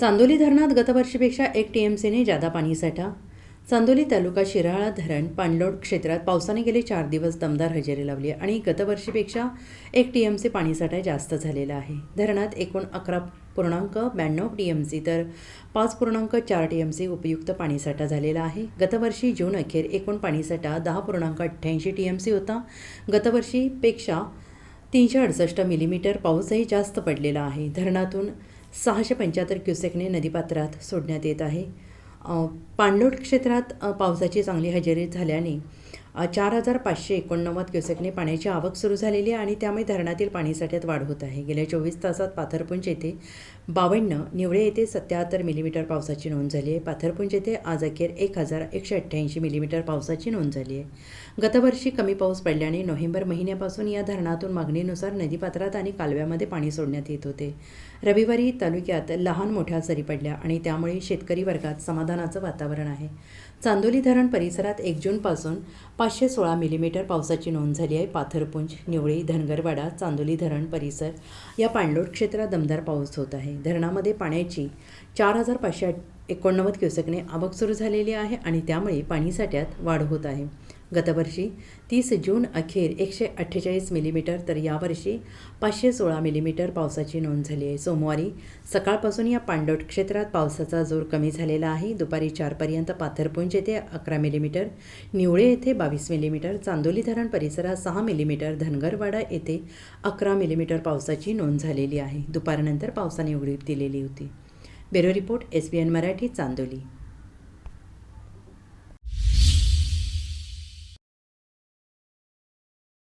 चांदोली धरणात गतवर्षीपेक्षा एक T M सीने जादा पाणीसाठा चांदोली तालुका शिराळा धरण पाणलोड क्षेत्रात पावसाने गेले चार दिवस दमदार हजेरी लावली आणि गतवर्षीपेक्षा एक टी एम सी पाणीसाठा जास्त झालेला आहे. धरणात एकूण अकरा पूर्णांक ब्याण्णव टी एम सी तर पाच पूर्णांक चार टी एम सी उपयुक्त पाणीसाठा झालेला आहे. गतवर्षी जून अखेर एकूण पाणीसाठा दहा पूर्णांक अठ्ठ्याऐंशी टी एम सी होता. गतवर्षीपेक्षा तीनशे अडुसष्ट मिलीमीटर पाऊसही जास्त पडलेला आहे. धरणातून सहाशे पंच्याहत्तर क्युसेकने नदीपात्रात सोडण्यात येत आहे. पाणलोट क्षेत्रात पावसाची चांगली हजेरी झाल्याने चार हजार पाचशे एकोणनव्वद क्युसेकने पाण्याची आवक सुरू झालेली आहे आणि त्यामुळे धरणातील पाणीसाठ्यात वाढ होत आहे. गेल्या चोवीस तासात पाथरपुंज येथे बावन्न निवळे येथे सत्याहत्तर मिलीमीटर पावसाची नोंद झाली आहे. पाथरपुंज येथे आज अखेर एक हजार एकशे अठ्ठ्याऐंशी मिलीमीटर पावसाची नोंद झाली आहे. गतवर्षी कमी पाऊस पडल्याने नोव्हेंबर महिन्यापासून या धरणातून मागणीनुसार नदीपात्रात आणि कालव्यामध्ये पाणी सोडण्यात येत होते. रविवारी तालुक्यात लहान मोठ्या सरी पडल्या आणि त्यामुळे शेतकरी वर्गात समाधानाचं वातावरण आहे. चांदोली धरण परिसरात एक जूनपासून पाचशे सोळा मिलीमीटर पावसाची नोंद झाली आहे. पाथरपुंज निवळी धनगरवाडा चांदोली धरण परिसर या पाणलोट क्षेत्रात दमदार पाऊस होत आहे. धरणामध्ये पाण्याची चार हजार पाचशे एकोणनव्वद क्युसेकने आवक सुरू झालेली आहे आणि त्यामुळे पाणीसाठ्यात वाढ होत आहे. गतवर्षी तीस जून अखेर एकशे अठ्ठेचाळीस मिलीमीटर तर यावर्षी पाचशे सोळा मिलीमीटर पावसाची नोंद झाली आहे. सोमवारी सकाळपासून या पांडोट क्षेत्रात पावसाचा जोर कमी झालेला आहे. दुपारी चारपर्यंत पाथरपुंज येथे अकरा मिलीमीटर निवळे येथे बावीस मिलीमीटर चांदोली धरण परिसरात सहा मिलीमीटर धनगरवाडा येथे अकरा मिलीमीटर पावसाची नोंद झालेली आहे. दुपारनंतर पावसाने उघडीप दिलेली होती. Bureau report S B N Marathi Chandoli.